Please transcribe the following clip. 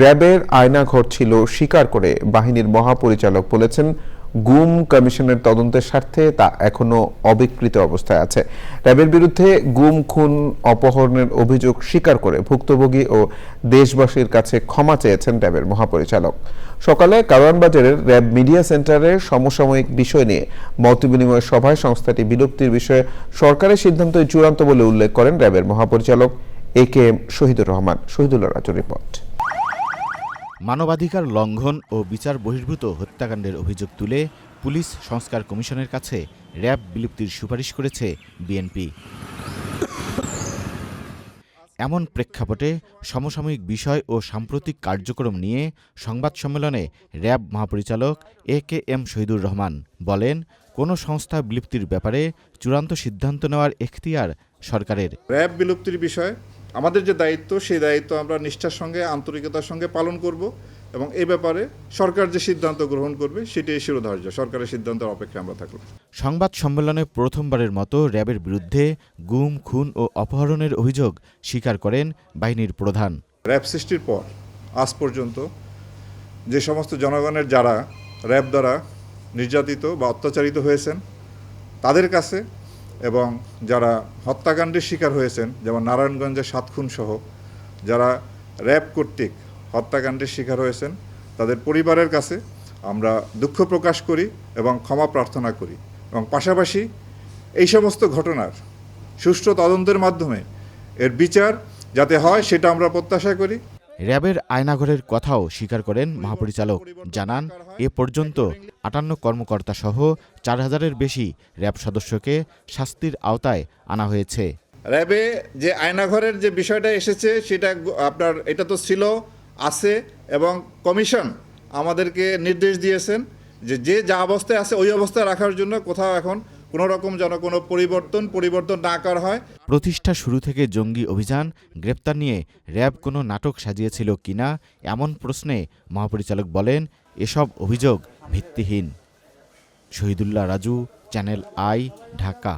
র্যাবের আয়নাঘর ছিল স্বীকার করে বাহিনীর মহাপরিচালক বলেছেন, গুম কমিশনের তদন্তের স্বার্থে তা এখনও অবিকৃত অবস্থায় আছে। র্যাবের বিরুদ্ধে গুম, খুন, অপহরণের অভিযোগ স্বীকার করে ভুক্তভোগী ও দেশবাসীর কাছে ক্ষমা চেয়েছেন র্যাবের মহাপরিচালক। সকালে কারওয়ানবাজারের র্যাব মিডিয়া সেন্টারে সমসাময়িক বিষয় নিয়ে মতবিনিময় সভায় সংস্থাটি বিলুপ্তির বিষয়ে সরকারের সিদ্ধান্তই চূড়ান্ত বলে উল্লেখ করেন র্যাবের মহাপরিচালক A K M Shahidur Rahman, Shahidullah রাজুর রিপোর্ট। মানবাধিকার লঙ্ঘন ও বিচার বহির্ভূত হত্যাকাণ্ডের অভিযোগ তুলে পুলিশ সংস্কার কমিশনের কাছে র্যাব বিলুপ্তির সুপারিশ করেছে বিএনপি। এমন প্রেক্ষাপটে সমসাময়িক বিষয় ও সাম্প্রতিক কার্যক্রম নিয়ে সংবাদ সম্মেলনে র্যাব মহাপরিচালক A K M Shahidur Rahman বলেন, কোনো সংস্থা বিলুপ্তির ব্যাপারে চূড়ান্ত সিদ্ধান্ত নেওয়ার এখতিয়ার সরকারের। র্যাব বিলুপ্তির বিষয়ে আমাদের যে দায়িত্ব সেই দায়িত্ব আমরা নিষ্ঠার সঙ্গে আন্তরিকতার সঙ্গে পালন করব এবং এ ব্যাপারে সরকার যে সিদ্ধান্ত গ্রহণ করবে সেটাই শিরোধার্য। সরকারের সিদ্ধান্তের অপেক্ষায় আমরা থাকব সংবাদ সম্মেলনে প্রথমবারের মতো র্যাবের বিরুদ্ধে গুম খুন ও অপহরণের অভিযোগ স্বীকার করেন বাহিনীর প্রধান। র্যাব সৃষ্টির পর আজ পর্যন্ত যে সমস্ত জনগণের যারা র্যাব দ্বারা নির্যাতিত বা অত্যাচারিত হয়েছেন তাদের কাছে এবং যারা হত্যাকাণ্ডের শিকার হয়েছেন, যেমন নারায়ণগঞ্জের সাত খুন সহ, যারা র্যাব কর্তৃক হত্যাকাণ্ডের শিকার হয়েছেন, তাদের পরিবারের কাছে আমরা দুঃখ প্রকাশ করি এবং ক্ষমা প্রার্থনা করি। এবং পাশাপাশি এই সমস্ত ঘটনার সুষ্ঠু তদন্তের মাধ্যমে এর বিচার যাতে হয়, সেটা আমরা প্রত্যাশা করি। র্যাবের আয়নাঘরের কথাও স্বীকার করেন মহাপরিচালক। জানান, এ পর্যন্ত আটান্ন কর্মকর্তা সহ চার হাজারের বেশি র্যাব সদস্যকে শাস্তির আওতায় আনা হয়েছে। র্যাবে যে আয়নাঘরের যে বিষয়টা এসেছে, সেটা আপনার, এটা তো ছিল, আছে এবং কমিশন আমাদেরকে নির্দেশ দিয়েছেন যে যে যা অবস্থায় আছে ওই অবস্থায় রাখার জন্য কোথাও এখন কোনো রকম যেন কোনো পরিবর্তন পরিবর্তন না করা হয়। প্রতিষ্ঠা শুরু থেকে জঙ্গি অভিযান, গ্রেপ্তার নিয়ে র্যাব কোনো নাটক সাজিয়েছিল কিনা এমন প্রশ্নে মহাপরিচালক বলেন, এসব অভিযোগ ভিত্তিহীন। Shahidullah Raju, channel I, Dhaka.